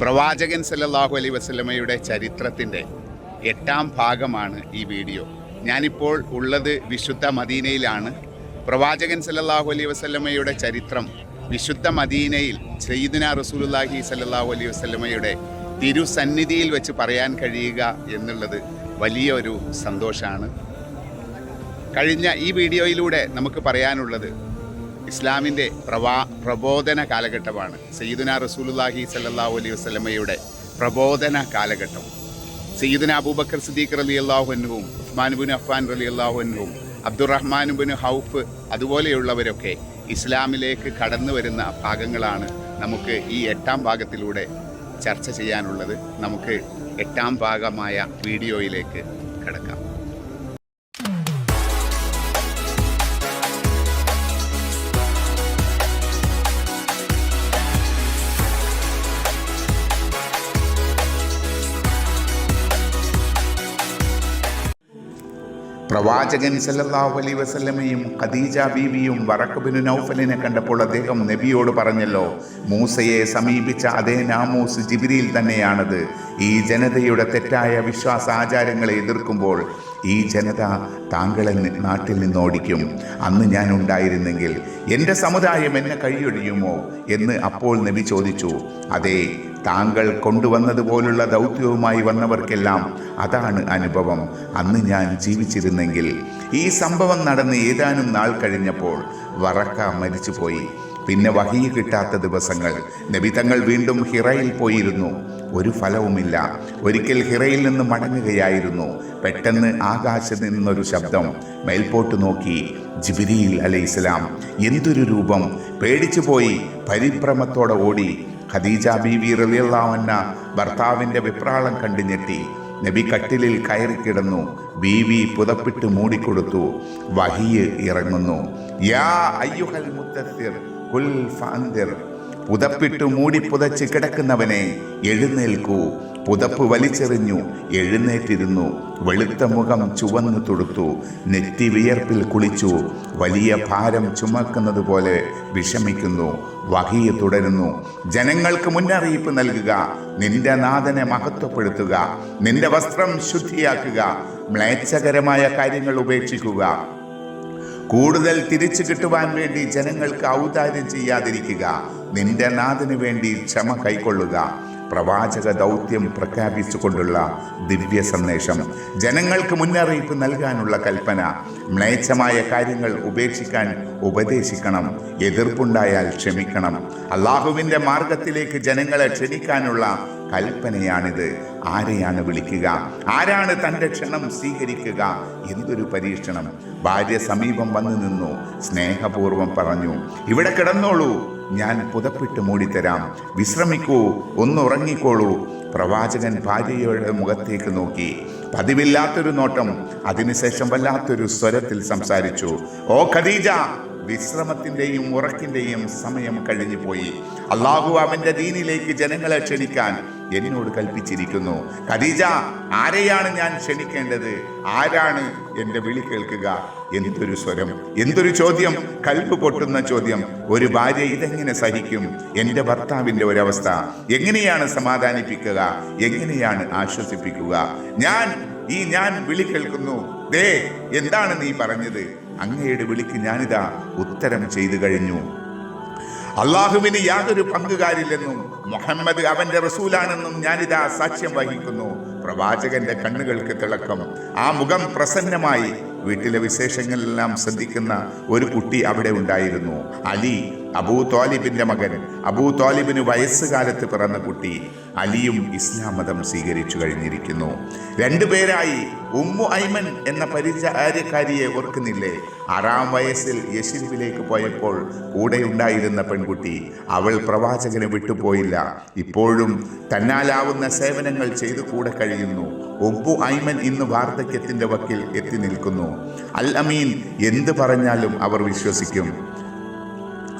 പ്രവാചകൻ സല്ലല്ലാഹു അലൈ വസ്ലമയുടെ ചരിത്രത്തിന്റെ എട്ടാം ഭാഗമാണ് ഈ വീഡിയോ. ഞാനിപ്പോൾ ഉള്ളത് വിശുദ്ധ മദീനയിലാണ്. പ്രവാചകൻ സല്ലല്ലാഹു അലൈ വസ്ലമയുടെ ചരിത്രം വിശുദ്ധ മദീനയിൽ സയ്യിദിന റസൂലുല്ലാഹി സല്ലല്ലാഹു അലൈ വസ്ലമയുടെ തിരുസന്നിധിയിൽ വെച്ച് പറയാൻ കഴിയുക എന്നുള്ളത് വലിയൊരു സന്തോഷമാണ്. കഴിഞ്ഞ ഈ വീഡിയോയിലൂടെ നമുക്ക് പറയാനുള്ളത് ഇസ്ലാമിന്റെ പ്രവാ പ്രബോധന കാലഘട്ടമാണ്. സയ്യിദുന റസൂലുല്ലാഹി സല്ലാഹു അലൈഹി വസല്ലമയുടെ പ്രബോധന കാലഘട്ടം. സയ്യിദുന അബൂബക്കർ സിദ്ദീഖ് റലി അള്ളാഹുനുവും ഉസ്മാൻബിൻ അഫ്ഫാൻ റലി അബ്ദുറഹ്മാൻ അബ്ദുറഹ്മാനുബിൻ ഹൗഫ് അതുപോലെയുള്ളവരൊക്കെ ഇസ്ലാമിലേക്ക് കടന്നു വരുന്ന ഭാഗങ്ങളാണ് നമുക്ക് ഈ എട്ടാം ഭാഗത്തിലൂടെ ചർച്ച ചെയ്യാനുള്ളത്. നമുക്ക് എട്ടാം ഭാഗമായ വീഡിയോയിലേക്ക് കിടക്കാം. പ്രവാചകൻ സല്ലല്ലാഹു അലൈ വസല്ലമയും ഖദീജ ബീവിയും വറക്കുബിനു നൗഫലിനെ കണ്ടപ്പോൾ അദ്ദേഹം നബിയോട് പറഞ്ഞല്ലോ മൂസയെ സമീപിച്ച അതേ നാമൂസ് ജിബിരിയിൽ തന്നെയാണത്. ഈ ജനതയുടെ തെറ്റായ വിശ്വാസ ആചാരങ്ങളെ എതിർക്കുമ്പോൾ ഈ ജനത താങ്കളെ നാട്ടിൽ നിന്ന് ഓടിക്കും അന്ന് ഞാൻ ഉണ്ടായിരുന്നെങ്കിൽ എന്റെ സമുദായം എന്നെ കഴിയൊഴിയുമോ എന്ന് അപ്പോൾ നബി ചോദിച്ചു. അതെ താങ്കൾ കൊണ്ടുവന്നതുപോലുള്ള ദൗത്യവുമായി വന്നവർക്കെല്ലാം അതാണ് അനുഭവം. അന്ന് ഞാൻ ജീവിച്ചിരുന്നെങ്കിൽ ഈ സംഭവം നടന്ന് ഏതാനും നാൾ കഴിഞ്ഞപ്പോൾ വറക്ക മരിച്ചുപോയി. പിന്നെ വഹി കിട്ടാത്ത ദിവസങ്ങൾ. നബി തങ്ങൾ വീണ്ടും ഹിറയിൽ പോയിരുന്നു. ഒരു ഫലവുമില്ല. ഒരിക്കൽ ഹിറയിൽ നിന്ന് മടങ്ങുകയായിരുന്നു. പെട്ടെന്ന് ആകാശത്ത് നിന്നൊരു ശബ്ദം മേൽപോട്ട് നോക്കി. ജിബിരിയിൽ അലൈഹിസ്ലാം എന്തൊരു രൂപം? പേടിച്ചു പോയി പരിഭ്രമത്തോടെ ഓടി. ഖദീജ ബീവി റളിയല്ലാഹുഅന്ന ഭർത്താവിന്റെ വിപ്രാളം കണ്ടു ഞെട്ടി. നബി കട്ടിലിൽ കയറി കിടന്നു. ബീവി പുതപ്പിട്ട് മൂടിക്കൊടുത്തു. വഹിയ് ഇറങ്ങുന്നു. യാ അയ്യുഹൽ മുത്തസ്സിർ കുൽ ഫഅന്ദിർ പുതപ്പിട്ട് മൂടി പുതച്ച് കിടക്കുന്നവനെ എഴുന്നേൽക്കൂ. പുതപ്പ് വലിച്ചെറിഞ്ഞു എഴുന്നേറ്റിരുന്നു. വെളുത്ത മുഖം ചുവന്നു തുടുത്തു. നെറ്റി വിയർപ്പിൽ കുളിച്ചു. വലിയ ഭാരം ചുമക്കുന്നത് പോലെ വിഷമിക്കുന്നു. വഹിയ തുടരുന്നു. ജനങ്ങൾക്ക് മുന്നറിയിപ്പ് നൽകുക. നിന്റെ നാഥനെ മഹത്വപ്പെടുത്തുക. നിന്റെ വസ്ത്രം ശുദ്ധിയാക്കുക. മ്ലേച്ഛകരമായ കാര്യങ്ങൾ ഉപേക്ഷിക്കുക. കൂടുതൽ തിരിച്ചു കിട്ടുവാൻ വേണ്ടി ജനങ്ങൾക്ക് ഔദാര്യം ചെയ്യാതിരിക്കുക. നിന്റെ നാഥന് വേണ്ടി ക്ഷമ കൈക്കൊള്ളുക. പ്രവാചക ദൗത്യം പ്രഖ്യാപിച്ചുകൊണ്ടുള്ള ദിവ്യ സന്ദേശം. ജനങ്ങൾക്ക് മുന്നറിയിപ്പ് നൽകാനുള്ള കൽപ്പന. മ്ലേച്ഛമായ കാര്യങ്ങൾ ഉപേക്ഷിക്കാൻ ഉപദേശിക്കണം. എതിർപ്പുണ്ടായാൽ ക്ഷമിക്കണം. അള്ളാഹുവിന്റെ മാർഗത്തിലേക്ക് ജനങ്ങളെ ക്ഷണിക്കാനുള്ള കൽപ്പനയാണിത്. ആരെയാണ് വിളിക്കുക? ആരാണ് തന്റെ ക്ഷണം സ്വീകരിക്കുക? എന്തൊരു പരീക്ഷണം. ഭാര്യ സമീപം വന്നു നിന്നു. സ്നേഹപൂർവം പറഞ്ഞു ഇവിടെ കിടന്നോളൂ. ഞാൻ പുതപ്പിട്ട് മൂടിത്തരാം. വിശ്രമിക്കൂ ഒന്നുറങ്ങിക്കോളൂ. പ്രവാചകൻ ഭാര്യയുടെ മുഖത്തേക്ക് നോക്കി. പതിവില്ലാത്തൊരു നോട്ടം അതിനുശേഷം വല്ലാത്തൊരു സ്വരത്തിൽ സംസാരിച്ചു. ഓ ഖദീജ വിശ്രമത്തിന്റെയും ഉറക്കിന്റെയും സമയം കഴിഞ്ഞു പോയി. അള്ളാഹു അവന്റെ ദീനിലേക്ക് ജനങ്ങളെ ക്ഷണിക്കാൻ എന്നോട് കൽപ്പിച്ചിരിക്കുന്നു. ഖദീജ ആരെയാണ് ഞാൻ ക്ഷണിക്കേണ്ടത്? ആരാണ് എന്റെ വിളി കേൾക്കുക? എന്തൊരു സ്വരം എന്തൊരു ചോദ്യം കൽപ്പ് പൊട്ടുന്ന ചോദ്യം. ഒരു ഭാര്യ ഇതെങ്ങനെ സഹിക്കും? എന്റെ ഭർത്താവിന്റെ ഒരവസ്ഥ. എങ്ങനെയാണ് സമാധാനിപ്പിക്കുക? എങ്ങനെയാണ് ആശ്വസിപ്പിക്കുക? ഞാൻ ഈ ഞാൻ വിളി കേൾക്കുന്നു. ദേ എന്താണ് നീ പറഞ്ഞത്? അങ്ങയുടെ വിളിക്ക് ഞാനിതാ ഉത്തരം ചെയ്തു കഴിഞ്ഞു. അള്ളാഹുവിന് യാതൊരു പങ്കുകാരില്ലെന്നും മുഹമ്മദ് അവന്റെ റസൂലാണെന്നും ഞാനിതാ സാക്ഷ്യം വഹിക്കുന്നു. പ്രവാചകന്റെ കണ്ണുകൾക്ക് തിളക്കം. ആ മുഖം പ്രസന്നമായി. വീട്ടിലെ വിശേഷങ്ങളെല്ലാം ശ്രദ്ധിക്കുന്ന ഒരു കുട്ടി അവിടെ ഉണ്ടായിരുന്നു. അലി അബൂ തോലിബിന്റെ മകൻ. അബൂ തോലിബിന് വയസ്സുകാലത്ത് പിറന്ന കുട്ടി അലിയും ഇസ്ലാം മതം സ്വീകരിച്ചു കഴിഞ്ഞിരിക്കുന്നു. രണ്ടുപേരായി ഉമ്മു ഐമൻ എന്ന പരിചാര്യക്കാരിയെ ഓർക്കുന്നില്ലേ? ആറാം വയസ്സിൽ യശിരിവിലേക്ക് പോയപ്പോൾ കൂടെ ഉണ്ടായിരുന്ന പെൺകുട്ടി അവൾ പ്രവാചകന് വിട്ടുപോയില്ല. ഇപ്പോഴും തന്നാലാവുന്ന സേവനങ്ങൾ ചെയ്തു കൂടെ കഴിയുന്നു. ഉമ്മു ഐമൻ ഇന്ന് വാർദ്ധക്യത്തിന്റെ വക്കിൽ എത്തി നിൽക്കുന്നു. അൽ അമീൻ എന്ത് പറഞ്ഞാലും അവർ വിശ്വസിക്കും.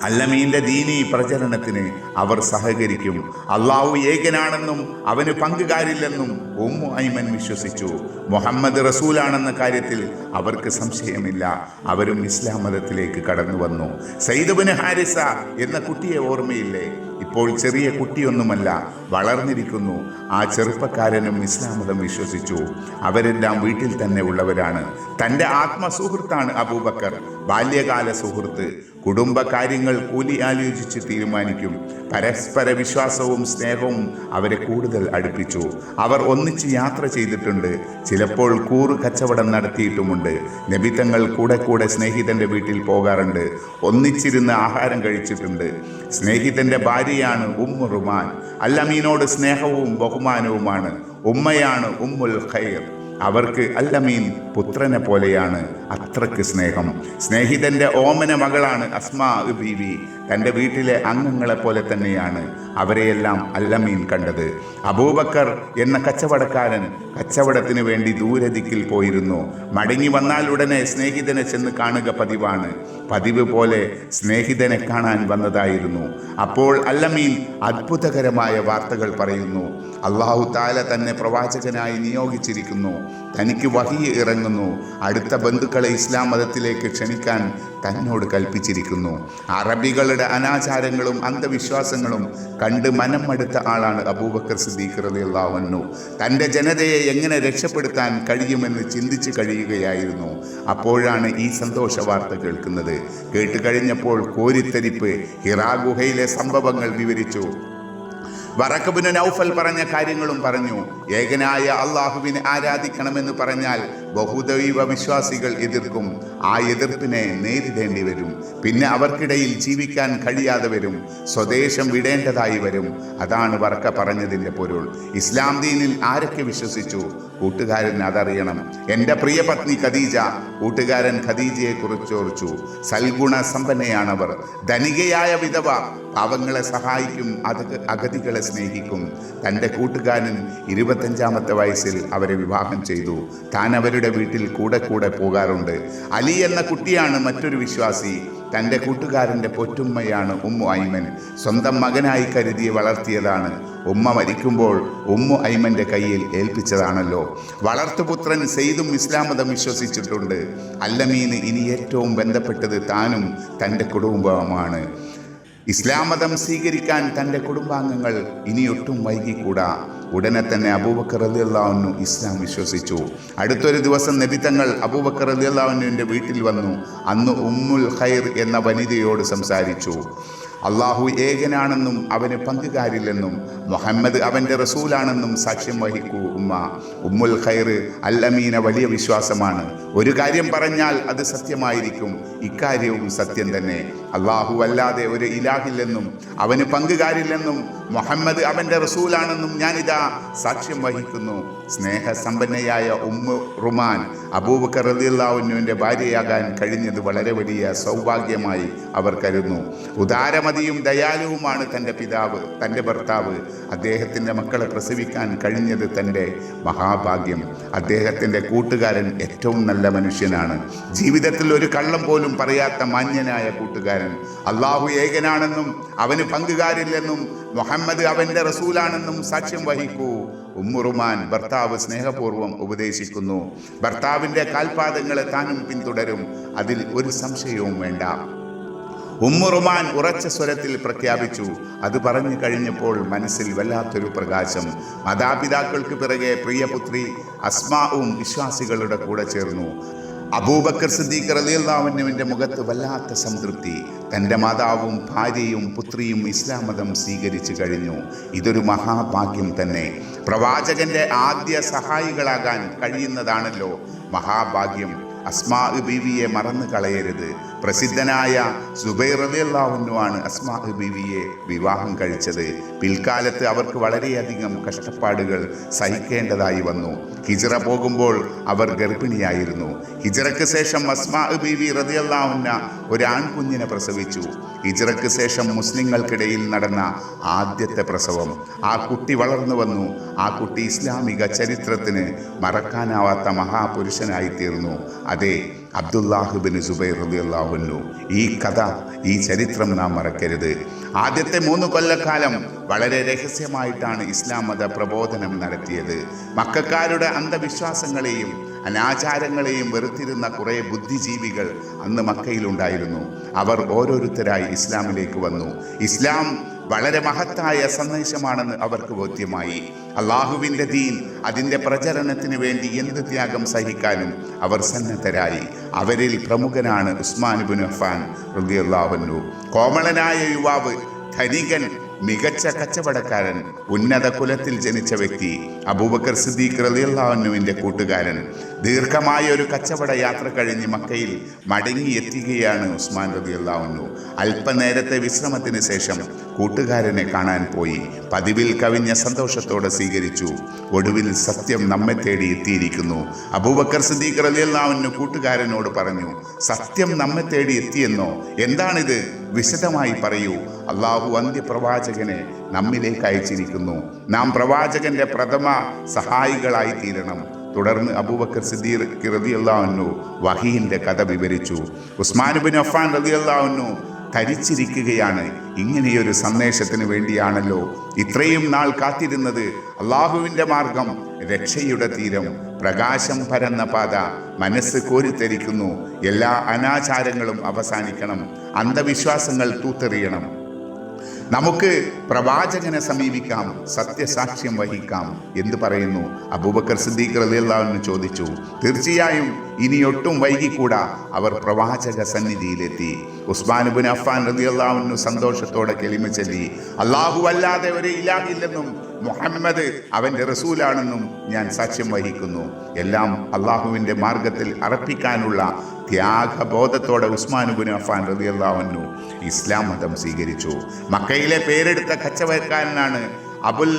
അല്ലമീന്റെ ദീനീ പ്രചരണത്തിന് അവർ സഹകരിക്കും. അള്ളാഹു ഏകനാണെന്നും അവന് പങ്കുകാരില്ലെന്നും ഉമ്മു ഐമൻ വിശ്വസിച്ചു. മുഹമ്മദ് റസൂലാണെന്ന കാര്യത്തിൽ അവർക്ക് സംശയമില്ല. അവരും ഇസ്ലാം മതത്തിലേക്ക് കടന്നു വന്നു. സൈദബിന് ഹാരിസ എന്ന കുട്ടിയെ ഓർമ്മയില്ലേ? ഇപ്പോൾ ചെറിയ കുട്ടിയൊന്നുമല്ല വളർന്നിരിക്കുന്നു. ആ ചെറുപ്പക്കാരനും ഇസ്ലാം മതം വിശ്വസിച്ചു. അവരെല്ലാം വീട്ടിൽ തന്നെ ഉള്ളവരാണ്. തന്റെ ആത്മസുഹൃത്താണ് അബൂബക്കർ ബാല്യകാല സുഹൃത്ത്. കുടുംബകാര്യങ്ങൾ കൂലി ആലോചിച്ച് തീരുമാനിക്കും. പരസ്പര വിശ്വാസവും സ്നേഹവും അവരെ കൂടുതൽ അടുപ്പിച്ചു. അവർ ഒന്നിച്ച് യാത്ര ചെയ്തിട്ടുണ്ട്. ചിലപ്പോൾ കൂറ് കച്ചവടം നടത്തിയിട്ടുമുണ്ട്. നബിത്തങ്ങൾ കൂടെ കൂടെ സ്നേഹിതന്റെ വീട്ടിൽ പോകാറുണ്ട്. ഒന്നിച്ചിരുന്ന് ആഹാരം കഴിച്ചിട്ടുണ്ട്. സ്നേഹിതന്റെ ഭാര്യയാണ് ഉമ്മു റുമാൻ. അല്ലമീനോട് സ്നേഹവും ബഹുമാനവുമാണ്. ഉമ്മയാണ് ഉമ്മുൽ ഖൈർ. അവർക്ക് അല്ലമീൻ പുത്രനെ പോലെയാണ് അത്രയ്ക്ക് സ്നേഹം. സ്നേഹിതന്റെ ഓമന മകളാണ് അസ്മാ ബീവി. തന്റെ വീട്ടിലെ അംഗങ്ങളെ പോലെ തന്നെയാണ് അവരെയെല്ലാം അല്ലമീൻ കണ്ടത്. അബൂബക്കർ എന്ന കച്ചവടക്കാരൻ കച്ചവടത്തിന് വേണ്ടി ദൂരദിക്കിൽ പോയിരുന്നു. മടങ്ങി വന്നാൽ ഉടനെ സ്നേഹിതനെ ചെന്ന് കാണുക പതിവാണ്. പതിവ് പോലെ സ്നേഹിതനെ കാണാൻ വന്നതായിരുന്നു. അപ്പോൾ അല്ലമീൻ അത്ഭുതകരമായ വാർത്തകൾ പറയുന്നു. അള്ളാഹു താല തന്നെ പ്രവാചകനായി നിയോഗിച്ചിരിക്കുന്നു. തനിക്ക് വഹി ഇറങ്ങുന്നു അടുത്ത ബന്ധുക്കളെ ഇസ്ലാം മതത്തിലേക്ക് ക്ഷണിക്കാൻ തന്നോട് കൽപ്പിച്ചിരിക്കുന്നു. അറബികളുടെ അനാചാരങ്ങളും അന്ധവിശ്വാസങ്ങളും കണ്ട് മനം മടുത്ത ആളാണ് അബൂബക്കർ സിദ്ദീഖ് റളിയല്ലാഹു തന്റെ ജനതയെ എങ്ങനെ രക്ഷപ്പെടുത്താൻ കഴിയുമെന്ന് ചിന്തിച്ചു കഴിയുകയായിരുന്നു. അപ്പോഴാണ് ഈ സന്തോഷ വാർത്ത കേൾക്കുന്നത്. കേട്ടുകഴിഞ്ഞപ്പോൾ കോരിത്തരിപ്പ് ഹിറാ ഗുഹയിലെ സംഭവങ്ങൾ വിവരിച്ചു. വറക്കബിന് നൗഫൽ പറഞ്ഞ കാര്യങ്ങളും പറഞ്ഞു. ഏകനായ അള്ളാഹുവിനെ ആരാധിക്കണമെന്ന് പറഞ്ഞാൽ ബഹുദൈവ വിശ്വാസികൾ എതിർക്കും ആ എതിർപ്പിനെ നേരിടേണ്ടി വരും. പിന്നെ അവർക്കിടയിൽ ജീവിക്കാൻ കഴിയാതെ വരും സ്വദേശം വിടേണ്ടതായി വരും. അതാണ് വർക്ക പറഞ്ഞതിന്റെ പൊരുൾ. ഇസ്ലാം ദീനിൽ ആരൊക്കെ വിശ്വസിച്ചു? കൂട്ടുകാരൻ അതറിയണം. എന്റെ പ്രിയ പത്നി ഖദീജ കൂട്ടുകാരൻ ഖദീജയെ കുറിച്ചോർച്ചു സൽഗുണ സമ്പന്നയാണവർ ധനികയായ വിധവ പാവങ്ങളെ സഹായിക്കും അത് അഗതികളെ സ്നേഹിക്കും. തന്റെ കൂട്ടുകാരൻ ഇരുപത്തഞ്ചാമത്തെ വയസ്സിൽ അവരെ വിവാഹം ചെയ്തു. താൻ അവരുടെ വീട്ടിൽ കൂടെ കൂടെ പോകാറുണ്ട്. അലി എന്ന കുട്ടിയാണ് മറ്റൊരു വിശ്വാസി. തന്റെ കൂട്ടുകാരന്റെ പൊറ്റുമ്മയാണ് ഉമ്മു ഐമൻ. സ്വന്തം മകനായി കരുതി വളർത്തിയതാണ്. ഉമ്മ മരിക്കുമ്പോൾ ഉമ്മു ഐമന്റെ കയ്യിൽ ഏൽപ്പിച്ചതാണല്ലോ. വളർത്തുപുത്രൻ സെയ്തും ഇസ്ലാം മതം വിശ്വസിച്ചിട്ടുണ്ട്. അല്ലമീന് ഇനി ഏറ്റവും ബന്ധപ്പെട്ടത് താനും തന്റെ കുടുംബവുമാണ്. ഇസ്ലാം മതം സ്വീകരിക്കാൻ തന്റെ കുടുംബാംഗങ്ങൾ ഇനിയൊട്ടും വൈകിക്കൂടാ. ഉടനെ തന്നെ അബൂബക്കർ അലിയല്ലാവുന്നു ഇസ്ലാം വിശ്വസിച്ചു. അടുത്തൊരു ദിവസം നബിത്തങ്ങൾ അബൂബക്കർ അലിയല്ലാവുന്നുവിന്റെ വീട്ടിൽ വന്നു. അന്ന് ഉമ്മുൽ ഖൈർ എന്ന വനിതയോട് സംസാരിച്ചു. അള്ളാഹു ഏകനാണെന്നും അവന് പങ്കുകാരില്ലെന്നും മുഹമ്മദ് അവന്റെ റസൂലാണെന്നും സാക്ഷ്യം വഹിക്കൂ ഉമ്മ. ഉമ്മുൽ ഖൈർ അൽ അമീന വലിയ വിശ്വാസമാണ്. ഒരു കാര്യം പറഞ്ഞാൽ അത് സത്യമായിരിക്കും. ഇക്കാര്യവും സത്യം തന്നെ. അള്ളാഹു അല്ലാതെ ഒരു ഇലാഹില്ലെന്നും അവന് പങ്കുകാരില്ലെന്നും മുഹമ്മദ് അവന്റെ റസൂലാണെന്നും ഞാനിതാ സാക്ഷ്യം വഹിക്കുന്നു. സ്നേഹസമ്പന്നയായ ഉമ്മ റുമാൻ അബൂബക്കർ റലിയുള്ളാവുന്നുവിന്റെ ഭാര്യയാകാൻ കഴിഞ്ഞത് വളരെ വലിയ സൗഭാഗ്യമായി അവർ കരുതുന്നു. ഉദാരമതിയും ദയാലുവുമാണ് തന്റെ പിതാവ് തന്റെ ഭർത്താവ്. അദ്ദേഹത്തിന്റെ മക്കളെ പ്രസവിക്കാൻ കഴിഞ്ഞത് തന്റെ മഹാഭാഗ്യം. അദ്ദേഹത്തിന്റെ കൂട്ടുകാരൻ ഏറ്റവും നല്ല മനുഷ്യനാണ്. ജീവിതത്തിൽ ഒരു കള്ളം പോലും പറയാത്ത മാന്യനായ കൂട്ടുകാരൻ. അള്ളാഹു ഏകനാണെന്നും അവന് പങ്കുകാരില്ലെന്നും മുഹമ്മദ് അവന്റെ റസൂലാണെന്നും സാക്ഷ്യം വഹിക്കൂ. ഉമ്മുറുമാൻ ഭർത്താവ് സ്നേഹപൂർവം ഉപദേശിക്കുന്നു. ഭർത്താവിന്റെ കാൽപാദങ്ങളെ താനും പിന്തുടരും. അതിൽ ഒരു സംശയവും വേണ്ട. ഉമ്മുറുമാൻ ഉറച്ച സ്വരത്തിൽ പ്രഖ്യാപിച്ചു. അത് പറഞ്ഞു കഴിഞ്ഞപ്പോൾ മനസ്സിൽ വല്ലാത്തൊരു പ്രകാശം. മാതാപിതാക്കൾക്ക് പിറകെ പ്രിയപുത്രി അസ്മാവും വിശ്വാസികളുടെ കൂടെ ചേർന്നു. അബൂബക്കർ സിദ്ദീഖ് റലിയുള്ളാവുന്നുവിന്റെ മുഖത്ത് വല്ലാത്ത സംതൃപ്തി. തന്റെ മാതാവും ഭാര്യയും പുത്രിയും ഇസ്ലാം മതം സ്വീകരിച്ചു കഴിഞ്ഞു. ഇതൊരു മഹാഭാഗ്യം തന്നെ. പ്രവാചകന്റെ ആദ്യ സഹായികളാകാൻ കഴിയുന്നതാണല്ലോ മഹാഭാഗ്യം. അസ്മാ ബീവിയെ മറന്നു കളയരുത്. പ്രസിദ്ധനായ സുബൈർ റലിയല്ലാവുന്നുവാണ് അസ്മാ ബീവിയെ വിവാഹം കഴിച്ചത്. പിൽക്കാലത്ത് അവർക്ക് വളരെയധികം കഷ്ടപ്പാടുകൾ സഹിക്കേണ്ടതായി വന്നു. ഹിജറ പോകുമ്പോൾ അവർ ഗർഭിണിയായിരുന്നു. ഹിജറയ്ക്ക് ശേഷം അസ്മാ ബീവി റതിയല്ലാവുന്ന ഒരു ആൺകുഞ്ഞിനെ പ്രസവിച്ചു. ഹിജറയ്ക്ക് ശേഷം മുസ്ലിങ്ങൾക്കിടയിൽ നടന്ന ആദ്യത്തെ പ്രസവം. ആ കുട്ടി വളർന്നു വന്നു. ആ കുട്ടി ഇസ്ലാമിക ചരിത്രത്തിന് മറക്കാനാവാത്ത മഹാപുരുഷനായി തീർന്നു. അതെ അബ്ദുല്ലാഹുബിൻ സുബൈർ റളിയല്ലാഹുന്നു ഈ കഥ ഈ ചരിത്രം നാം മറക്കരുത്. ആദ്യത്തെ മൂന്ന് കൊല്ലക്കാലം വളരെ രഹസ്യമായിട്ടാണ് ഇസ്ലാം മത പ്രബോധനം നടത്തിയത്. മക്കാരുടെ അന്ധവിശ്വാസങ്ങളെയും അനാചാരങ്ങളെയും വെറുത്തിരുന്ന കുറേ ബുദ്ധിജീവികൾ അന്ന് മക്കയിലുണ്ടായിരുന്നു. അവർ ഓരോരുത്തരായി ഇസ്ലാമിലേക്ക് വന്നു. ഇസ്ലാം വളരെ മഹത്തായ സന്ദേശമാണെന്ന് അവർക്ക് ബോധ്യമായി. അള്ളാഹുവിന്റെ ദീൻ അതിന്റെ പ്രചരണത്തിന് വേണ്ടി എന്ത് ത്യാഗം സഹിക്കാനും അവർ സന്നദ്ധരായി. അവരിൽ പ്രമുഖനാണ് ഉസ്മാൻ ബിൻ അഫാൻ റളിയല്ലാഹു കോമളനായ യുവാവ് ധനികൻ മികച്ച കച്ചവടക്കാരൻ ഉന്നത കുലത്തിൽ ജനിച്ച വ്യക്തി അബൂബക്കർ സിദ്ദീഖ് റളിയല്ലാഹുവിന്റെ കൂട്ടുകാരൻ. ദീർഘമായ ഒരു കച്ചവട യാത്ര കഴിഞ്ഞ് മക്കയിൽ മടങ്ങി എത്തുകയാണ് ഉസ്മാൻ റളിയല്ലാഹു അല്പനേരത്തെ വിശ്രമത്തിന് ശേഷം കൂട്ടുകാരനെ കാണാൻ പോയി. പതിവിൽ കവിഞ്ഞ സന്തോഷത്തോടെ സ്വീകരിച്ചു. ഒടുവിൽ സത്യം നമ്മെ തേടി എത്തിയിരിക്കുന്നു. അബൂബക്കർ സിദ്ദീഖ് റളിയല്ലാഹു കൂട്ടുകാരനോട് പറഞ്ഞു സത്യം നമ്മെ തേടി എത്തിയെന്നോ? എന്താണിത്? വിശദമായി പറയൂ. അള്ളാഹു അന്ത്യപ്രവാചകനെ നമ്മിലേക്ക് അയച്ചിരിക്കുന്നു. നാം പ്രവാചകന്റെ പ്രഥമ സഹായികളായി തീരണം തുടർന്ന് അബൂബക്കർ സിദ്ദീഖ് റളിയല്ലാഹു വഹീന്റെ കഥ വിവരിച്ചു. ഉസ്മാൻ ബിൻ അഫ്ഫാൻ റളിയല്ലാഹു ധരിച്ചിരിക്കുകയാണ്. ഇങ്ങനെയൊരു സന്ദേശത്തിന് വേണ്ടിയാണല്ലോ ഇത്രയും നാൾ കാത്തിരുന്നത്. അള്ളാഹുവിന്റെ മാർഗം രക്ഷയുടെ തീരം പ്രകാശം പരന്ന പാത മനസ്സ് കോരിത്തെരിക്കുന്നു. എല്ലാ അനാചാരങ്ങളും അവസാനിക്കണം. അന്ധവിശ്വാസങ്ങൾ തൂത്തെറിയണം. നമുക്ക് പ്രവാചകനെ സമീപിക്കാം സത്യസാക്ഷ്യം വഹിക്കാം എന്ന് പറയുന്നു. അബൂബക്കർ സിദ്ദീഖ് റളിയല്ലാഹു ചോദിച്ചു തീർച്ചയായും ഇനിയൊട്ടും വൈകിക്കൂടാ? അവർ പ്രവാചക സന്നിധിയിലെത്തി. ഉസ്മാൻ അഫാൻ റളിയല്ലാഹു സന്തോഷത്തോടെ കെളിമ ചൊല്ലി അള്ളാഹു അല്ലാതെ ഒരു ഇലാഹില്ലെന്നും മുഹമ്മദ് അവന്റെ റസൂലാണെന്നും ഞാൻ സാക്ഷ്യം വഹിക്കുന്നു. എല്ലാം അള്ളാഹുവിന്റെ മാർഗത്തിൽ അർപ്പിക്കാനുള്ള ത്യാഗബോധത്തോടെ ഉസ്മാനുബിൻ അഫാൻ റളിയല്ലാഹു ഇസ്ലാം മതം സ്വീകരിച്ചു. മക്കയിലെ പേരെടുത്ത കച്ചവടക്കാരനാണ് അബുൽ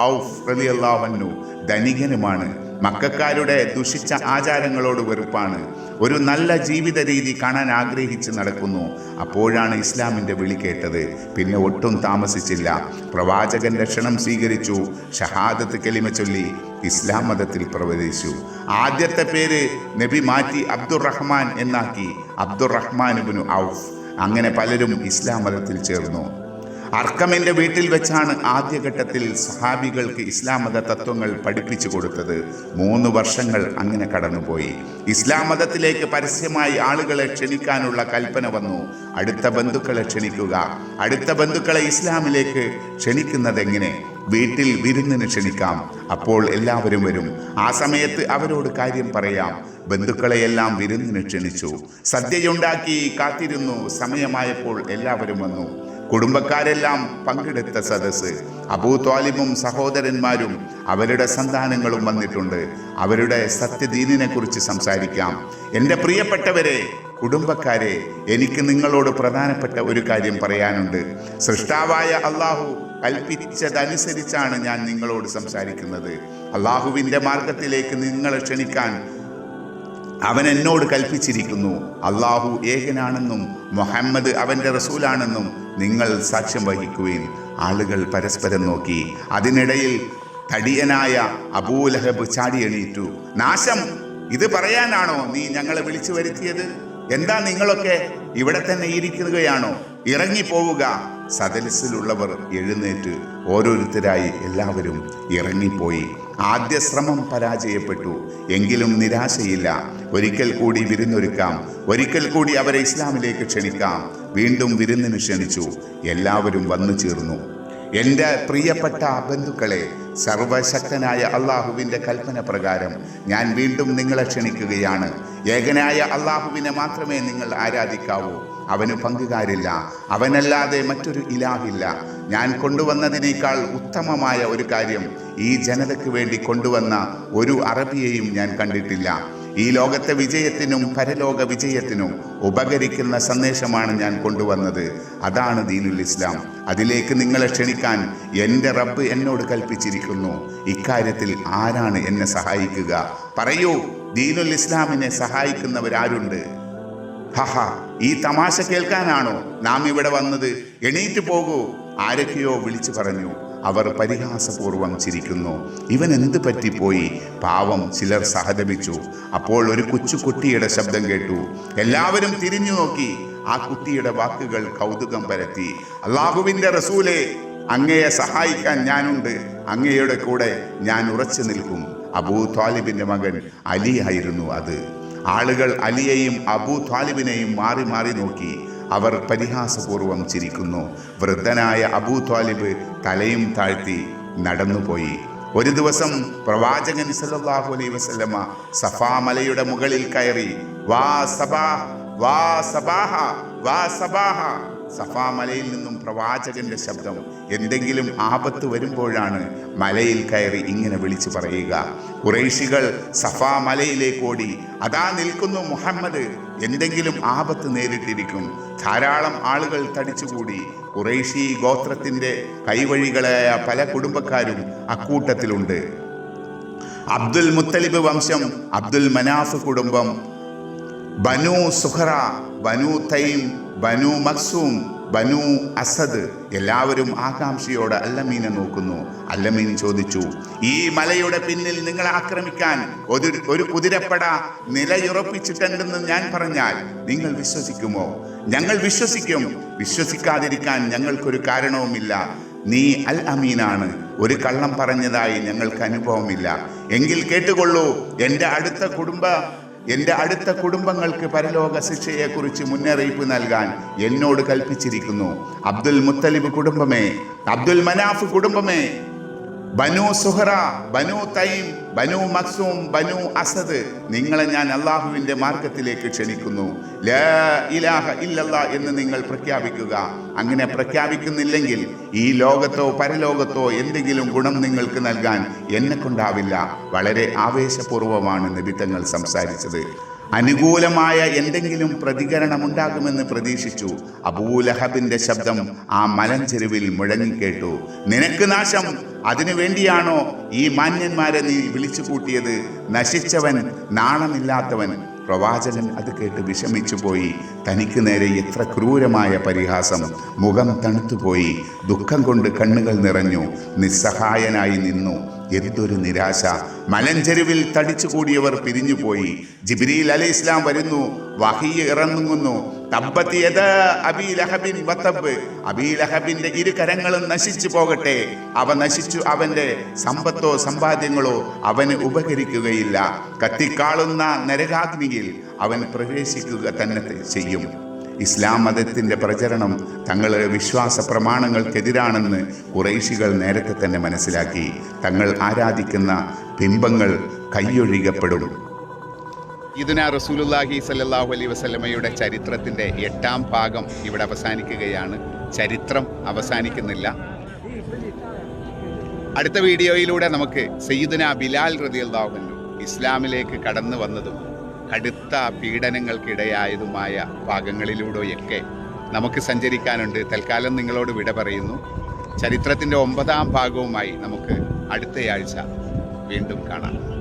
ഔഫ് റളിയല്ലാഹു ധനികനുമാണ്. മക്കാരുടെ ദുഷിച്ച ആചാരങ്ങളോട് വെറുപ്പാണ്. ഒരു നല്ല ജീവിത രീതി കാണാൻ ആഗ്രഹിച്ച് നടക്കുന്നു. അപ്പോഴാണ് ഇസ്ലാമിന്റെ വിളി കേട്ടത്. പിന്നെ ഒട്ടും താമസിച്ചില്ല. പ്രവാചകൻ ക്ഷണം സ്വീകരിച്ചു. ഷഹാദത്ത് കെലിമ ചൊല്ലി ഇസ്ലാം മതത്തിൽ പ്രവേശിച്ചു. ആദ്യത്തെ പേര് നബി മാറ്റി അബ്ദുറഹ്മാൻ എന്നാക്കി അബ്ദുറഹ്മാനുബിനു ഔഫ്. അങ്ങനെ പലരും ഇസ്ലാം മതത്തിൽ ചേർന്നു. അർക്കമിന്റെ വീട്ടിൽ വെച്ചാണ് ആദ്യഘട്ടത്തിൽ സഹാബികൾക്ക് ഇസ്ലാം മത തത്വങ്ങൾ പഠിപ്പിച്ചു കൊടുത്തത്. മൂന്ന് വർഷങ്ങൾ അങ്ങനെ കടന്നുപോയി. ഇസ്ലാം മതത്തിലേക്ക് പരസ്യമായി ആളുകളെ ക്ഷണിക്കാനുള്ള കൽപ്പന വന്നു. അടുത്ത ബന്ധുക്കളെ ക്ഷണിക്കുക. അടുത്ത ബന്ധുക്കളെ ഇസ്ലാമിലേക്ക് ക്ഷണിക്കുന്നത് എങ്ങനെ വീട്ടിൽ വിരുന്നിന് ക്ഷണിക്കാം. അപ്പോൾ എല്ലാവരും വരും. ആ സമയത്ത് അവരോട് കാര്യം പറയാം. ബന്ധുക്കളെയെല്ലാം വിരുന്നിന് ക്ഷണിച്ചു. സദ്യയുണ്ടാക്കി കാത്തിരുന്നു. സമയമായപ്പോൾ എല്ലാവരും വന്നു. കുടുംബക്കാരെല്ലാം പങ്കെടുത്ത സദസ്സ്. അബൂ ത്വാലിബും സഹോദരന്മാരും അവരുടെ സന്താനങ്ങളും വന്നിട്ടുണ്ട്. അവരുടെ സത്യദീനിനെ കുറിച്ച് സംസാരിക്കാം. എന്റെ പ്രിയപ്പെട്ടവരെ കുടുംബക്കാരെ എനിക്ക് നിങ്ങളോട് പ്രധാനപ്പെട്ട ഒരു കാര്യം പറയാനുണ്ട്. സൃഷ്ടാവായ അള്ളാഹു കൽപ്പിച്ചതനുസരിച്ചാണ് ഞാൻ നിങ്ങളോട് സംസാരിക്കുന്നത്. അള്ളാഹുവിന്റെ മാർഗത്തിലേക്ക് നിങ്ങളെ ക്ഷണിക്കാൻ അവൻ എന്നോട് കൽപ്പിച്ചിരിക്കുന്നു അള്ളാഹു ഏകനാണെന്നും മുഹമ്മദ് അവന്റെ റസൂലാണെന്നും നിങ്ങൾ സാക്ഷ്യം വഹിക്കുവിൻ. ആളുകൾ പരസ്പരം നോക്കി. അതിനിടയിൽ തടിയനായ അബൂലഹബ് ചാടി എണീറ്റു. നാശം ഇത് പറയാനാണോ നീ ഞങ്ങളെ വിളിച്ചു വരുത്തിയത്? എന്താ നിങ്ങളൊക്കെ ഇവിടെ തന്നെ ഇരിക്കുകയാണോ? ഇറങ്ങിപ്പോവുക. സദലസിലുള്ളവർ എഴുന്നേറ്റ് ഓരോരുത്തരായി എല്ലാവരും ഇറങ്ങിപ്പോയി. ആദ്യ ശ്രമം പരാജയപ്പെട്ടു. എങ്കിലും നിരാശയില്ല. ഒരിക്കൽ കൂടി വിരുന്നൊരുക്കാം. ഒരിക്കൽ കൂടി അവരെ ഇസ്ലാമിലേക്ക് ക്ഷണിക്കാം. വീണ്ടും വിരുന്നിന് ക്ഷണിച്ചു. എല്ലാവരും വന്നു ചേർന്നു. എന്റെ പ്രിയപ്പെട്ട ബന്ധുക്കളെ സർവശക്തനായ അള്ളാഹുവിന്റെ കൽപ്പന പ്രകാരം ഞാൻ വീണ്ടും നിങ്ങളെ ക്ഷണിക്കുകയാണ്. ഏകനായ അള്ളാഹുവിനെ മാത്രമേ നിങ്ങൾ ആരാധിക്കാവൂ. അവന് പങ്കുകാരില്ല. അവനല്ലാതെ മറ്റൊരു ഇലാഹില്ല. ഞാൻ കൊണ്ടുവന്നതിനേക്കാൾ ഉത്തമമായ ഒരു കാര്യം ഈ ജനതയ്ക്ക് വേണ്ടി കൊണ്ടുവന്ന ഒരു അറബിയെയും ഞാൻ കണ്ടിട്ടില്ല. ഈ ലോകത്തെ വിജയത്തിനും പരലോക വിജയത്തിനും ഉപകരിക്കുന്ന സന്ദേശമാണ് ഞാൻ കൊണ്ടുവന്നത്. അതാണ് ദീനുൽ ഇസ്ലാം. അതിലേക്ക് നിങ്ങളെ ക്ഷണിക്കാൻ എന്റെ റബ്ബ് എന്നോട് കൽപ്പിച്ചിരിക്കുന്നു. ഇക്കാര്യത്തിൽ ആരാണ് എന്നെ സഹായിക്കുക? പറയൂ ദീനുൽ ഇസ്ലാമിനെ സഹായിക്കുന്നവരാരുണ്ട്? ഹഹ ഈ തമാശ കേൾക്കാനാണോ നാം ഇവിടെ വന്നത്? എണീറ്റ് പോകൂ. ആരൊക്കെയോ വിളിച്ചു പറഞ്ഞു. അവർ പരിഹാസപൂർവം ചിരിക്കുന്നു. ഇവൻ എന്ത് പറ്റിപ്പോയി? പാവം ചിലർ സഹതപിച്ചു. അപ്പോൾ ഒരു കൊച്ചു കുട്ടിയുടെ ശബ്ദം കേട്ടു. എല്ലാവരും തിരിഞ്ഞു നോക്കി. ആ കുട്ടിയുടെ വാക്കുകൾ കൗതുകം പരത്തി. അള്ളാഹുവിന്റെ റസൂലെ അങ്ങയെ സഹായിക്കാൻ ഞാനുണ്ട്. അങ്ങയുടെ കൂടെ ഞാൻ ഉറച്ചു നിൽക്കും. അബൂ ത്വാലിബിന്റെ മകൻ അലി ആയിരുന്നു അത്. ആളുകൾ അലിയെയും അബൂ ത്വാലിബിനെയും മാറി മാറി നോക്കി. അവർ പരിഹാസപൂർവം ചിരിക്കുന്നു. വൃദ്ധനായ അബൂ ത്വാലിബ് തലയും താഴ്ത്തി നടന്നുപോയി. ഒരു ദിവസം പ്രവാചകൻ സല്ലല്ലാഹു അലൈഹി വസല്ലമ സഫാ മലയുടെ മുകളിൽ കയറി വാ സബാ വാ സബാഹ വാ സബാഹ. സഫാ മലയിൽ നിന്നും പ്രവാചകന്റെ ശബ്ദം എന്തെങ്കിലും ആപത്ത് വരുമ്പോഴാണ് മലയിൽ കയറി ഇങ്ങനെ വിളിച്ചു പറയുക. കുറേശികൾ സഫാ മലയിലേക്ക് ഓടി അതാ നിൽക്കുന്നു മുഹമ്മദ് എന്തെങ്കിലും ആപത്ത് നേരിട്ടിരിക്കും. ധാരാളം ആളുകൾ തടിച്ചുകൂടി. കുറേശി ഗോത്രത്തിന്റെ കൈവഴികളായ പല കുടുംബക്കാരും അക്കൂട്ടത്തിലുണ്ട്. അബ്ദുൽ മുത്തലിബ് വംശം അബ്ദുൽ മനാഫ് കുടുംബം Banu Zuhra Banu Taym Banu Makhzum Banu Asad. എല്ലാവരും ആകാംക്ഷയോടെ അല്ലമീനെ നോക്കുന്നു. അല്ലമീൻ ചോദിച്ചു ഈ മലയുടെ പിന്നിൽ നിങ്ങളെ ആക്രമിക്കാൻ ഒരു ഒരു കുതിരപ്പട നിലയുറപ്പിച്ചിട്ടുണ്ടെന്ന് ഞാൻ പറഞ്ഞാൽ നിങ്ങൾ വിശ്വസിക്കുമോ? ഞങ്ങൾ വിശ്വസിക്കും. വിശ്വസിക്കാതിരിക്കാൻ ഞങ്ങൾക്കൊരു കാരണവുമില്ല. നീ അൽ അമീനാണ് ഒരു കള്ളം പറഞ്ഞതായി ഞങ്ങൾക്ക് അനുഭവമില്ല. എങ്കിൽ കേട്ടുകൊള്ളൂ എന്റെ അടുത്ത കുടുംബ എന്റെ അടുത്ത കുടുംബങ്ങൾക്ക് പരലോക ശിക്ഷയെക്കുറിച്ച് മുന്നറിയിപ്പ് നൽകാൻ എന്നോട് കൽപ്പിച്ചിരിക്കുന്നു. അബ്ദുൽ മുത്തലിബ് കുടുംബമേ Abdul Manaf കുടുംബമേ Banu Zuhra Banu Taym Banu Makhzum Banu Asad നിങ്ങളെ ഞാൻ അള്ളാഹുവിന്റെ മാർഗത്തിലേക്ക് ക്ഷണിക്കുന്നു. ലാ ഇലാഹ ഇല്ലല്ല എന്ന് നിങ്ങൾ പ്രഖ്യാപിക്കുക. അങ്ങനെ പ്രഖ്യാപിക്കുന്നില്ലെങ്കിൽ ഈ ലോകത്തോ പരലോകത്തോ എന്തെങ്കിലും ഗുണം നിങ്ങൾക്ക് നൽകാൻ എന്നെ കൊണ്ടാവില്ല വളരെ ആവേശപൂർവമാണ് നിബിത്തങ്ങൾ സംസാരിച്ചത്. അനുകൂലമായ എന്തെങ്കിലും പ്രതികരണമുണ്ടാകുമെന്ന് പ്രതീക്ഷിച്ചു. അബൂലഹബിന്റെ ശബ്ദം ആ മലഞ്ചെരുവിൽ മുഴങ്ങിക്കേട്ടു. നിനക്ക് നാശം. അതിനു വേണ്ടിയാണോ ഈ മാന്യന്മാരെ നീ വിളിച്ചു കൂട്ടിയത് നശിച്ചവൻ നാണമില്ലാത്തവൻ. പ്രവാചകൻ അത് കേട്ട് വിഷമിച്ചുപോയി. തനിക്ക് നേരെ എത്ര ക്രൂരമായ പരിഹാസം. മുഖം തണുത്തുപോയി. ദുഃഖം കൊണ്ട് കണ്ണുകൾ നിറഞ്ഞു. നിസ്സഹായനായി നിന്നു. എന്തൊരു നിരാശ. മലഞ്ചെരുവിൽ തടിച്ചുകൂടിയവർ പിരിഞ്ഞുപോയി. ജിബിരിയിൽ അലൈഹിസ്ലാം വരുന്നു. വഹി ഇറങ്ങുന്നു. അബിലഹബിന്റെ ഇരു കരങ്ങളും നശിച്ചു പോകട്ടെ. അവ നശിച്ചു അവന്റെ സമ്പത്തോ സമ്പാദ്യങ്ങളോ അവന് ഉപകരിക്കുകയില്ല. കത്തിക്കാളുന്ന നരകാഗ്നിയിൽ അവൻ പ്രവേശിക്കുക തന്നെ ചെയ്യും. ഇസ്ലാം മതത്തിന്റെ പ്രചരണം തങ്ങളുടെ വിശ്വാസ പ്രമാണങ്ങൾക്കെതിരാണെന്ന് കുറേശികൾ നേരത്തെ തന്നെ മനസ്സിലാക്കി. തങ്ങൾ ആരാധിക്കുന്ന ബിംബങ്ങൾ കൈയൊഴികപ്പെടും. ഇതുന റസൂലുല്ലാഹി സല്ലാഹു അലൈ വസല്ലമയുടെ ചരിത്രത്തിന്റെ എട്ടാം ഭാഗം ഇവിടെ അവസാനിക്കുകയാണ്. ചരിത്രം അവസാനിക്കുന്നില്ല. അടുത്ത വീഡിയോയിലൂടെ നമുക്ക് സയ്യിദുന ബിലാൽ അൻഹു ഇസ്ലാമിലേക്ക് കടന്നു വന്നതും കടുത്ത പീഡനങ്ങൾക്കിടയായതുമായ ഭാഗങ്ങളിലൂടെയൊക്കെ നമുക്ക് സഞ്ചരിക്കാനുണ്ട്. തൽക്കാലം നിങ്ങളോട് വിട പറയുന്നു. ചരിത്രത്തിന്റെ ഒമ്പതാം ഭാഗവുമായി നമുക്ക് അടുത്തയാഴ്ച വീണ്ടും കാണാം.